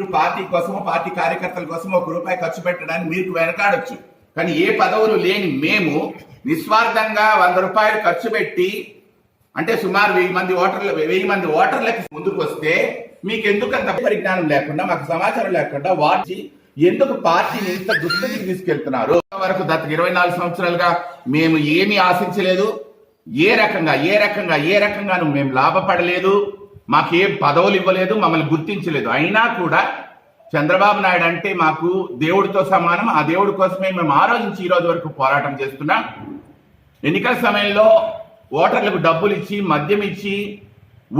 మీరు పార్టీ కోసమో పార్టీ కార్యకర్తల కోసం ఒక రూపాయి ఖర్చు పెట్టడానికి మీరు వెనకాడొచ్చు. కానీ ఏ పదవులు లేని మేము నిస్వార్థంగా వంద రూపాయలు ఖర్చు పెట్టి అంటే సుమారు వెయ్యి మంది ఓటర్లు వెయ్యి మంది ఓటర్లకి ముందుకు వస్తే మీకు ఎందుకు అంత పరిజ్ఞానం లేకుండా మాకు సమాచారం లేకుండా వాటి ఎందుకు పార్టీని ఇంత దుస్థితికి తీసుకెళ్తున్నారు? వరకు గత ఇరవై నాలుగు సంవత్సరాలుగా మేము ఏమీ ఆశించలేదు. ఏ రకంగా ఏ రకంగా ఏ రకంగాను మేము లాభపడలేదు. మాకు ఏ పదవులు ఇవ్వలేదు మమ్మల్ని గుర్తించలేదు. అయినా కూడా చంద్రబాబు నాయుడు అంటే మాకు దేవుడితో సమానం. ఆ దేవుడి కోసమే మేము ఆ రోజు నుంచి ఈ రోజు వరకు పోరాటం చేస్తున్నాం. ఎన్నికల సమయంలో ఓటర్లకు డబ్బులు ఇచ్చి మద్యం ఇచ్చి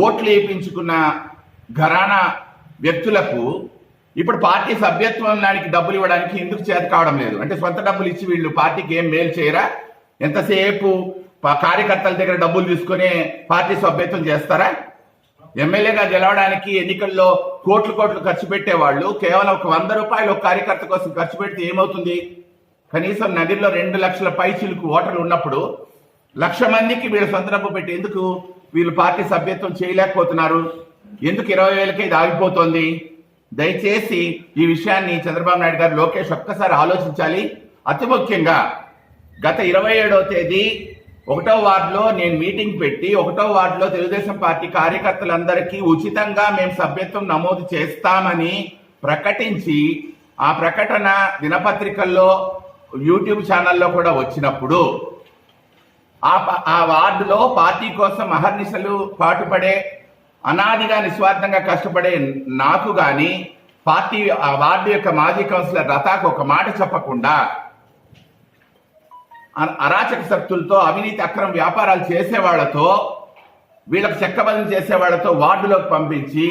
ఓట్లు వేయించుకున్న ఘరానా వ్యక్తులకు ఇప్పుడు పార్టీ సభ్యత్వం నాడికి డబ్బులు ఇవ్వడానికి ఎందుకు చేత కావడం లేదు. అంటే సొంత డబ్బులు ఇచ్చి వీళ్ళు పార్టీకి ఏం మేలు చేయరా? ఎంతసేపు కార్యకర్తల దగ్గర డబ్బులు తీసుకునే పార్టీ సభ్యత్వం చేస్తారా? ఎమ్మెల్యేగా గెలవడానికి ఎన్నికల్లో కోట్లు కోట్లు ఖర్చు పెట్టేవాళ్ళు. కేవలం ఒక వంద రూపాయలు ఒక కార్యకర్త కోసం ఖర్చు పెడితే ఏమవుతుంది? కనీసం నగరంలో రెండు లక్షల పై చిలుకు ఓటర్లు ఉన్నప్పుడు లక్ష మందికి వీళ్ళు సొంత డబ్బు పెట్టి ఎందుకు వీళ్ళు పార్టీ సభ్యత్వం చేయలేకపోతున్నారు? ఎందుకు ఇరవై వేలకే ఇది ఆగిపోతోంది? దయచేసి ఈ విషయాన్ని చంద్రబాబు నాయుడు గారు లోకేష్ ఒక్కసారి ఆలోచించాలి. అతి ముఖ్యంగా గత ఇరవై ఏడవ తేదీ ఒకటో వార్డులో నేను మీటింగ్ పెట్టి ఒకటో వార్డులో తెలుగుదేశం పార్టీ కార్యకర్తలందరికీ ఉచితంగా మేము సభ్యత్వం నమోదు చేస్తామని ప్రకటించి ఆ ప్రకటన దినపత్రికల్లో యూట్యూబ్ ఛానల్లో కూడా వచ్చినప్పుడు ఆ ప- ఆ వార్డులో పార్టీ కోసం అహర్నిశలు పాటుపడే అనాదిగా నిస్వార్థంగా కష్టపడే నాకు గాని పార్టీ ఆ వార్డు యొక్క మాజీ కౌన్సిలర్ రతాకు ఒక మాట చెప్పకుండా అరాచక శక్తులతో అవినీతి అక్రమ వ్యాపారాలు చేసేవాళ్ళతో వీళ్ళకు వీళ్ళకి చెక్కబలం వార్డులోకి పంపించి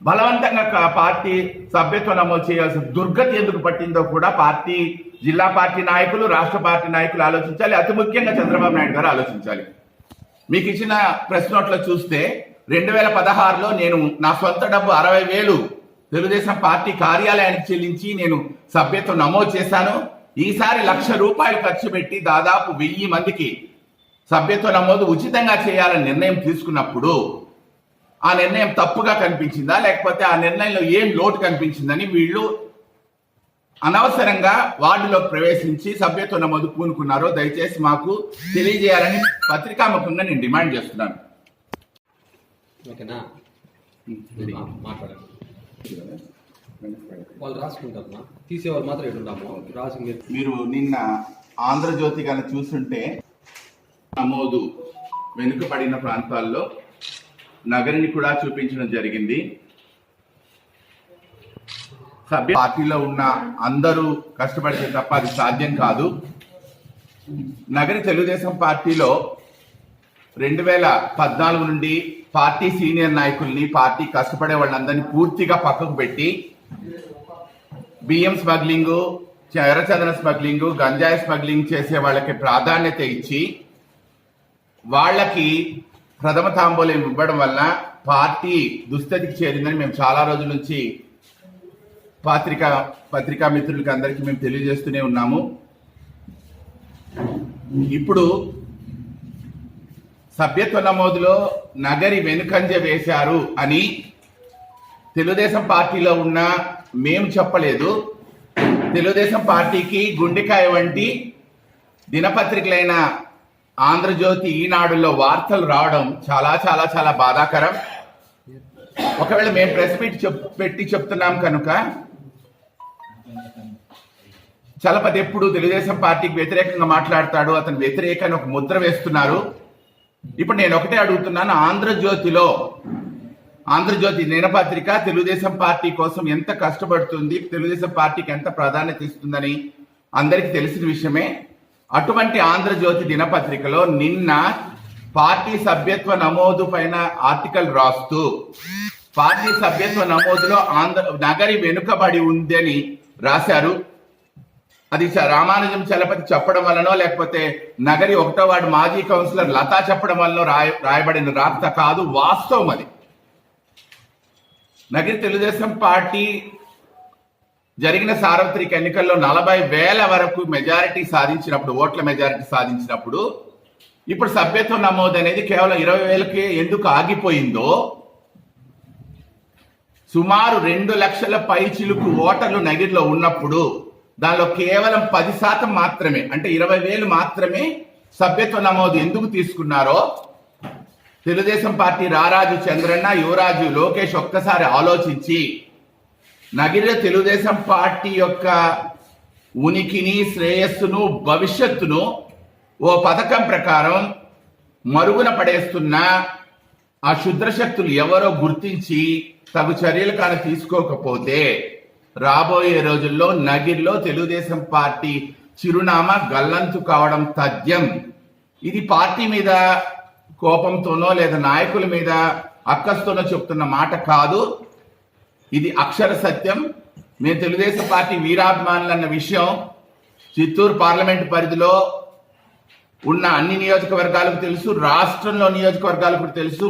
బలవంతంగా పార్టీ సభ్యత్వం నమోదు చేయాల్సిన దుర్గతి ఎందుకు పట్టిందో కూడా పార్టీ జిల్లా పార్టీ నాయకులు రాష్ట్ర పార్టీ నాయకులు ఆలోచించాలి. అతి ముఖ్యంగా చంద్రబాబు నాయుడు గారు ఆలోచించాలి. మీకు ఇచ్చిన ప్రెస్ నోట్లో చూస్తే రెండు వేల పదహారులో నేను నా సొంత డబ్బు అరవై వేలు తెలుగుదేశం పార్టీ కార్యాలయానికి చెల్లించి నేను సభ్యత్వం నమోదు చేశాను. ఈసారి లక్ష రూపాయలు ఖర్చు పెట్టి దాదాపు వెయ్యి మందికి సభ్యత్వ నమోదు ఉచితంగా చేయాలని నిర్ణయం తీసుకున్నప్పుడు ఆ నిర్ణయం తప్పుగా కనిపించిందా? లేకపోతే ఆ నిర్ణయంలో ఏం లోటు కనిపించిందని వీళ్ళు అనవసరంగా వార్డులోకి ప్రవేశించి సభ్యత్వ నమోదు పూనుకున్నారో దయచేసి మాకు తెలియజేయాలని పత్రికాముఖంగా నేను డిమాండ్ చేస్తున్నాను. ఓకేనా? మాట్లాడండి. వాళ్ళు రాసుకుంటారమ్మా. తీసేవాళ్ళు మాత్రం ఎటు ఉంటాము రాసి మీరు నిన్న ఆంధ్రజ్యోతి కానీ చూస్తుంటే నమోదు వెనుకబడిన ప్రాంతాల్లో నగరిని కూడా చూపించడం జరిగింది. సభ్య పార్టీలో ఉన్న అందరూ కష్టపడితే తప్ప అది సాధ్యం కాదు. నగరి తెలుగుదేశం పార్టీలో రెండు వేల పద్నాలుగు నుండి పార్టీ సీనియర్ నాయకుల్ని పార్టీ కష్టపడే వాళ్ళందరినీ పూర్తిగా పక్కకు పెట్టి బియ్యం స్మగ్లింగ్ ఎర్రచందన స్మగ్లింగ్ గంజాయి స్మగ్లింగ్ చేసే వాళ్ళకి ప్రాధాన్యత ఇచ్చి వాళ్ళకి ప్రథమ తాంబూలం ఇవ్వడం వల్ల పార్టీ దుస్థితికి చేరిందని మేము చాలా రోజుల నుంచి పత్రికా పత్రికా మిత్రులకి అందరికీ మేము తెలియజేస్తూనే ఉన్నాము. ఇప్పుడు సభ్యత్వ నమోదులో నగరి వెనుకంజ వేశారు అని తెలుగుదేశం పార్టీలో ఉన్న మేము చెప్పలేదు. తెలుగుదేశం పార్టీకి గుండెకాయ వంటి దినపత్రికలైన ఆంధ్రజ్యోతి ఈనాడులో వార్తలు రావడం చాలా చాలా చాలా బాధాకరం. ఒకవేళ మేము ప్రెస్ మీట్ చెప్ పెట్టి చెప్తున్నాం కనుక చలపతి ఎప్పుడు తెలుగుదేశం పార్టీకి వ్యతిరేకంగా మాట్లాడతాడు అతను వ్యతిరేకాన్ని ఒక ముద్ర వేస్తున్నారు. ఇప్పుడు నేను ఒకటే అడుగుతున్నాను ఆంధ్రజ్యోతిలో ఆంధ్రజ్యోతి దినపత్రిక తెలుగుదేశం పార్టీ కోసం ఎంత కష్టపడుతుంది తెలుగుదేశం పార్టీకి ఎంత ప్రాధాన్యత ఇస్తుందని అందరికీ తెలిసిన విషయమే. అటువంటి ఆంధ్రజ్యోతి దినపత్రికలో నిన్న పార్టీ సభ్యత్వ నమోదు పైన ఆర్టికల్ రాస్తూ పార్టీ సభ్యత్వ నమోదులో ఆంధ్ర నగరి వెనుకబడి ఉందని రాశారు. అది రామానుజం చలపతి చెప్పడం వలనో లేకపోతే నగరి ఒకటో వార్డు మాజీ కౌన్సిలర్ లతా చెప్పడం వలన రాయ రాయబడిన రాత కాదు వాస్తవం అది. నగరి తెలుగుదేశం పార్టీ జరిగిన సార్వత్రిక ఎన్నికల్లో నలభై వేల వరకు మెజారిటీ సాధించినప్పుడు ఓట్ల మెజారిటీ సాధించినప్పుడు ఇప్పుడు సభ్యత్వం నమోదు అనేది కేవలం ఇరవై వేలకే ఎందుకు ఆగిపోయిందో సుమారు రెండు లక్షల పై చిలుకు ఓటర్లు నగిరిలో ఉన్నప్పుడు దానిలో కేవలం పది శాతం మాత్రమే అంటే ఇరవై వేలు మాత్రమే సభ్యత్వ నమోదు ఎందుకు తీసుకున్నారో తెలుగుదేశం పార్టీ రారాజు చంద్రన్న యువరాజు లోకేష్ ఒక్కసారి ఆలోచించి నగిరిన తెలుగుదేశం పార్టీ యొక్క ఉనికిని శ్రేయస్సును భవిష్యత్తును ఓ పథకం ప్రకారం మరుగున పడేస్తున్న ఆ శుద్ర శక్తులు ఎవరో గుర్తించి తగు చర్యలు కానీ తీసుకోకపోతే రాబోయే రోజుల్లో నగిరిలో తెలుగుదేశం పార్టీ చిరునామా గల్లంతు కావడం తథ్యం. ఇది పార్టీ మీద కోపంతోనో లేదా నాయకుల మీద అక్కస్తోనో చెప్తున్న మాట కాదు. ఇది అక్షర సత్యం. మేము తెలుగుదేశం పార్టీ వీరాభిమానులు అన్న విషయం చిత్తూరు పార్లమెంట్ పరిధిలో ఉన్న అన్ని నియోజకవర్గాలకు తెలుసు రాష్ట్రంలో నియోజకవర్గాలకు కూడా తెలుసు.